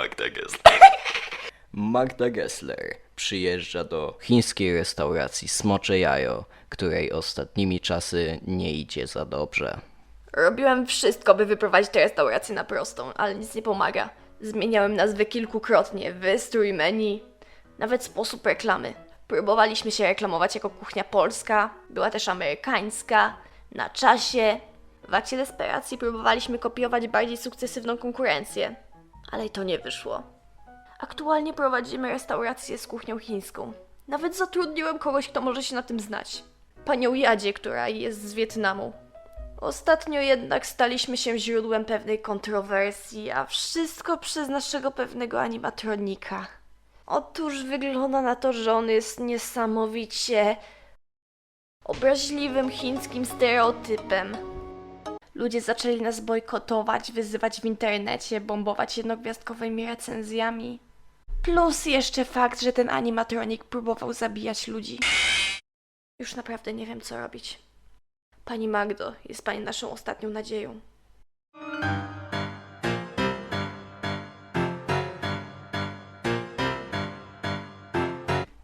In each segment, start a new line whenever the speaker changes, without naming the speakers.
Magda Gessler. Magda Gessler przyjeżdża do chińskiej restauracji Smocze Jajo, której ostatnimi czasy nie idzie za dobrze.
Robiłem wszystko, by wyprowadzić tę restaurację na prostą, ale nic nie pomaga. Zmieniałem nazwy kilkukrotnie, wystrój, menu, nawet sposób reklamy. Próbowaliśmy się reklamować jako kuchnia polska, była też amerykańska, na czasie. W akcie desperacji próbowaliśmy kopiować bardziej sukcesywną konkurencję, ale i to nie wyszło. Aktualnie prowadzimy restaurację z kuchnią chińską. Nawet zatrudniłem kogoś, kto może się na tym znać. Panią Jadzie, która jest z Wietnamu. Ostatnio jednak staliśmy się źródłem pewnej kontrowersji, a wszystko przez naszego pewnego animatronika. Otóż wygląda na to, że on jest niesamowicie obraźliwym chińskim stereotypem. Ludzie zaczęli nas bojkotować, wyzywać w internecie, bombować jednogwiazdkowymi recenzjami. Plus jeszcze fakt, że ten animatronik próbował zabijać ludzi. Już naprawdę nie wiem, co robić. Pani Magdo, jest Pani naszą ostatnią nadzieją.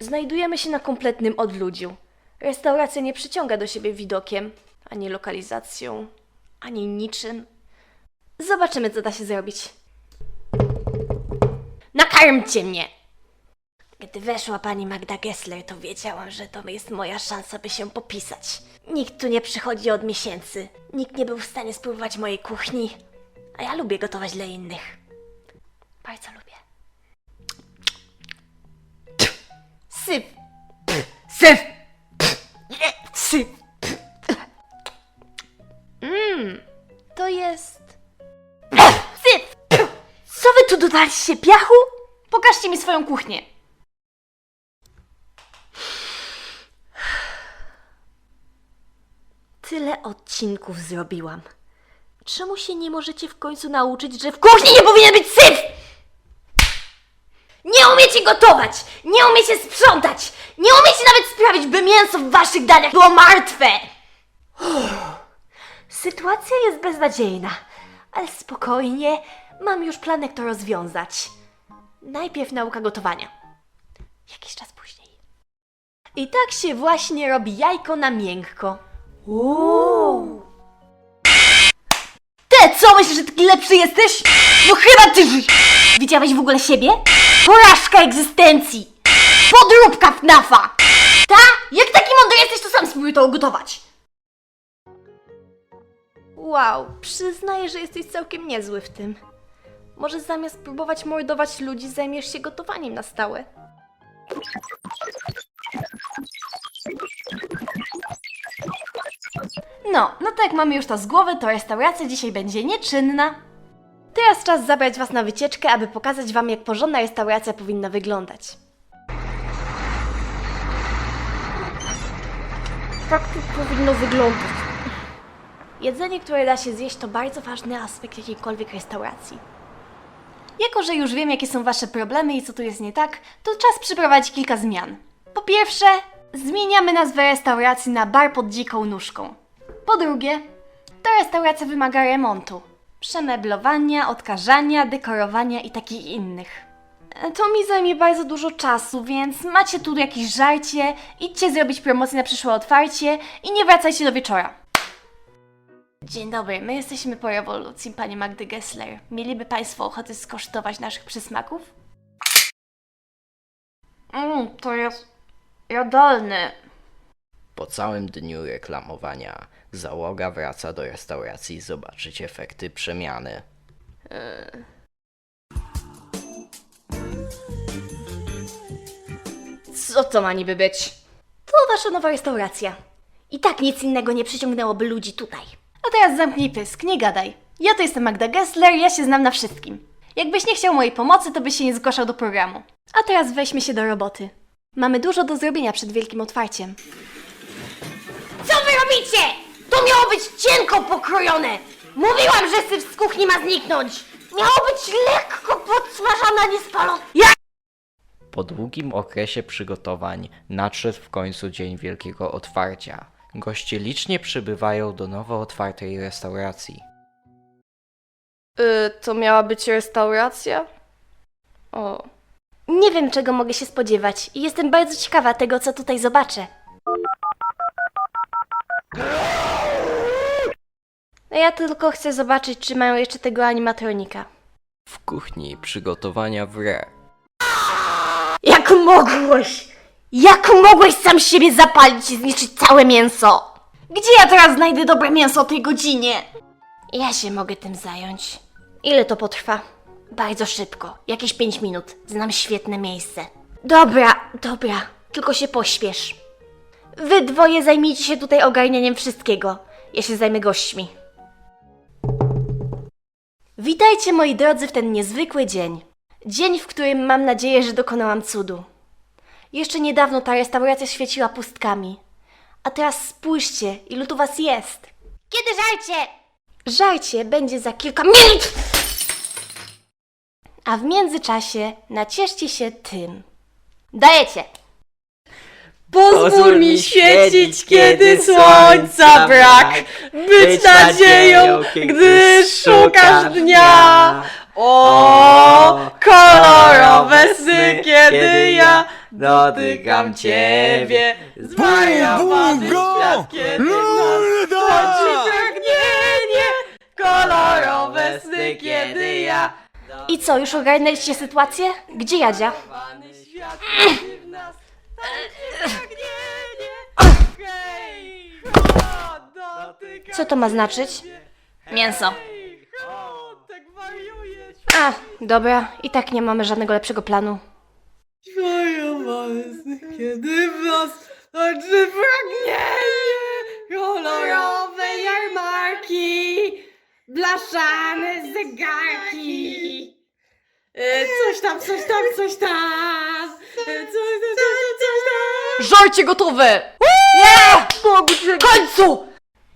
Znajdujemy się na kompletnym odludziu. Restauracja nie przyciąga do siebie widokiem, ani lokalizacją, ani niczym. Zobaczymy, co da się zrobić. Nakarmcie mnie! Gdy weszła pani Magda Gessler, to wiedziałam, że to jest moja szansa, by się popisać. Nikt tu nie przychodzi od miesięcy. Nikt nie był w stanie spróbować mojej kuchni. A ja lubię gotować dla innych. Bardzo lubię. Syp! Syp! Nie, Mmm, to jest... Syp! Co wy tu dodaliście, piachu? Pokażcie mi swoją kuchnię. Tyle odcinków zrobiłam. Czemu się nie możecie w końcu nauczyć, że w kuchni nie powinien być syf? Nie umiecie gotować! Nie umiecie sprzątać! Nie umiecie nawet sprawić, by mięso w waszych daniach było martwe! Uff. Sytuacja jest beznadziejna, ale spokojnie, mam już plan, jak to rozwiązać. Najpierw nauka gotowania. Jakiś czas później. I tak się właśnie robi jajko na miękko. Uuu. Ty, co myślisz, że taki lepszy jesteś? No chyba ty! Widziałeś w ogóle siebie? Porażka egzystencji! Podróbka FNAFa! Ta? Jak taki mądry jesteś, to sam spróbuj to ugotować. Wow, przyznaję, że jesteś całkiem niezły w tym. Może zamiast próbować mordować ludzi, zajmiesz się gotowaniem na stałe. No, no to jak mamy już to z głowy, to restauracja dzisiaj będzie nieczynna. Teraz czas zabrać Was na wycieczkę, aby pokazać Wam, jak porządna restauracja powinna wyglądać. Tak to powinno wyglądać. Jedzenie, które da się zjeść, to bardzo ważny aspekt jakiejkolwiek restauracji. Jako, że już wiem, jakie są Wasze problemy i co tu jest nie tak, to czas przeprowadzić kilka zmian. Po pierwsze, zmieniamy nazwę restauracji na bar pod dziką nóżką. Po drugie, ta restauracja wymaga remontu. Przemeblowania, odkażania, dekorowania i takich innych. To mi zajmie bardzo dużo czasu, więc macie tu jakieś żarcie, idźcie zrobić promocję na przyszłe otwarcie i nie wracajcie do wieczora. Dzień dobry, my jesteśmy po rewolucji, pani Magdy Gessler. Mieliby Państwo ochotę skosztować naszych przysmaków? Mmm, to jest jadalne.
Po całym dniu reklamowania załoga wraca do restauracji zobaczyć efekty przemiany.
Co to ma niby być? To wasza nowa restauracja. I tak nic innego nie przyciągnęłoby ludzi tutaj. A teraz zamknij pysk, nie gadaj. Ja to jestem Magda Gessler, ja się znam na wszystkim. Jakbyś nie chciał mojej pomocy, to byś się nie zgłaszał do programu. A teraz weźmy się do roboty. Mamy dużo do zrobienia przed wielkim otwarciem. Co wy robicie? To miało być cienko pokrojone! Mówiłam, że syf z kuchni ma zniknąć! Miało być lekko podsmażana, nie spalona. Ja
Po długim okresie przygotowań nadszedł w końcu dzień wielkiego otwarcia. Goście licznie przybywają do nowo otwartej restauracji.
Y, to miała być restauracja? O. Nie wiem, czego mogę się spodziewać i jestem bardzo ciekawa tego, co tutaj zobaczę. No ja tylko chcę zobaczyć, czy mają jeszcze tego animatronika.
W kuchni przygotowania w re.
Jak mogłeś? Jak mogłeś sam siebie zapalić i zniszczyć całe mięso?
Gdzie ja teraz znajdę dobre mięso o tej godzinie?
Ja się mogę tym zająć. Ile to potrwa? Bardzo szybko. Jakieś pięć minut. Znam świetne miejsce. Dobra, dobra. Tylko się pośpiesz. Wy dwoje zajmijcie się tutaj ogarnianiem wszystkiego. Ja się zajmę gośćmi. Witajcie moi drodzy w ten niezwykły dzień. Dzień, w którym mam nadzieję, że dokonałam cudu. Jeszcze niedawno ta restauracja świeciła pustkami. A teraz spójrzcie, ilu tu was jest.
Kiedy żarcie?
Żarcie będzie za kilka minut! A w międzyczasie nacieszcie się tym. Dajecie!
Pozwól mi świecić, kiedy słońca brak, być nadzieją, gdy szukasz dnia. O, kolorowe sny, kiedy ja dotykam ciebie. Zwariowany świat, kiedy nas kończy pragnienie. Kolorowe sny, kiedy ja
I co, już ogarnęliście sytuację? Gdzie Jadzia?
Zwariowany świat, kiedy w nas tańczy pragnienie. Hej, ho, dotykam
Co to ma znaczyć?
Mięso.
Hej, ho, tak.
A, dobra, i tak nie mamy żadnego lepszego planu.
Sny, kiedy w nas tańczy pragnienie. Kolorowe jarmarki, blaszane zegarki. E, Coś tam, coś tam, coś tam. E, Coś tam, coś tam, coś tam.
Żarcie gotowe! Nie! W końcu!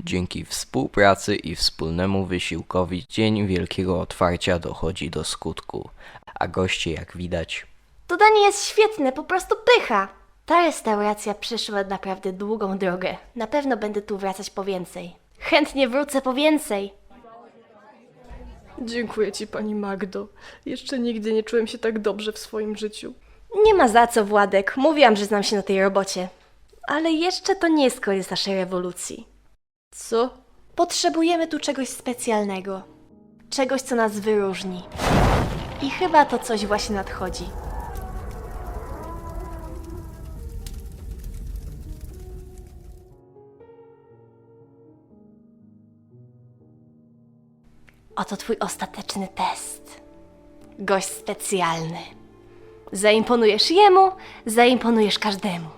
Dzięki współpracy i wspólnemu wysiłkowi Dzień Wielkiego Otwarcia dochodzi do skutku, a goście, jak widać,
To danie jest świetne, po prostu pycha. Ta restauracja przeszła naprawdę długą drogę. Na pewno będę tu wracać po więcej. Chętnie wrócę po więcej.
Dziękuję ci, pani Magdo. Jeszcze nigdy nie czułem się tak dobrze w swoim życiu.
Nie ma za co, Władek. Mówiłam, że znam się na tej robocie. Ale jeszcze to nie jest koniec naszej rewolucji.
Co?
Potrzebujemy tu czegoś specjalnego. Czegoś, co nas wyróżni. I chyba to coś właśnie nadchodzi. Oto twój ostateczny test. Gość specjalny. Zaimponujesz jemu, zaimponujesz każdemu.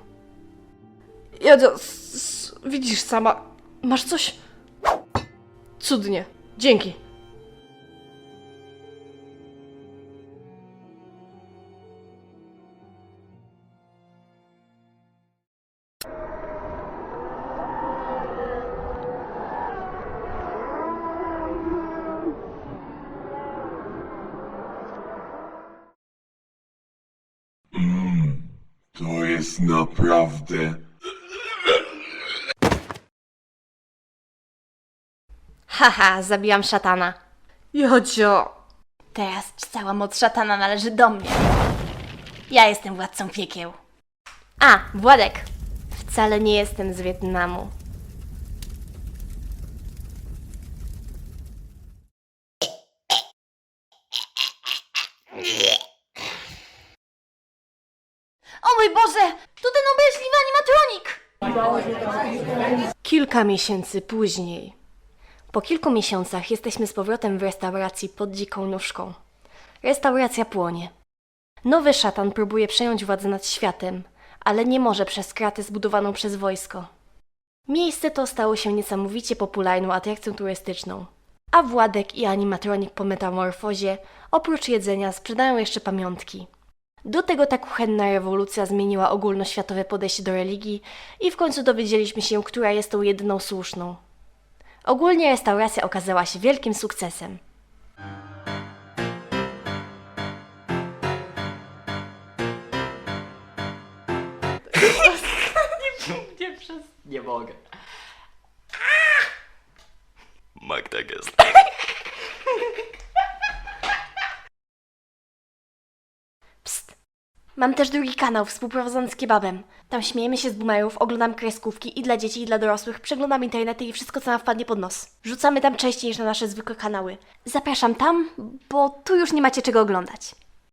Jadzia, s- s- widzisz sama. Masz coś? Cudnie. Dzięki.
Jest naprawdę.
Haha, zabijam szatana.
Jadzia.
Teraz cała moc szatana należy do mnie. Ja jestem władcą piekieł.
A, Władek. Wcale nie jestem z Wietnamu.
Mój Boże! To ten obelżliwy animatronik!
Kilka miesięcy później. Po kilku miesiącach jesteśmy z powrotem w restauracji pod dziką nóżką. Restauracja płonie. Nowy szatan próbuje przejąć władzę nad światem, ale nie może przez kratę zbudowaną przez wojsko. Miejsce to stało się niesamowicie popularną atrakcją turystyczną. A Władek i animatronik po metamorfozie, oprócz jedzenia, sprzedają jeszcze pamiątki. Do tego ta kuchenna rewolucja zmieniła ogólnoświatowe podejście do religii i w końcu dowiedzieliśmy się, która jest tą jedyną słuszną. Ogólnie restauracja okazała się wielkim sukcesem.
nie mogę. Magda Gessler.
Mam też drugi kanał współprowadzony z kebabem. Tam śmiejemy się z boomerów, oglądam kreskówki i dla dzieci, i dla dorosłych, przeglądam internety i wszystko, co nam wpadnie pod nos. Wrzucamy tam częściej niż na nasze zwykłe kanały. Zapraszam tam, bo tu już nie macie czego oglądać.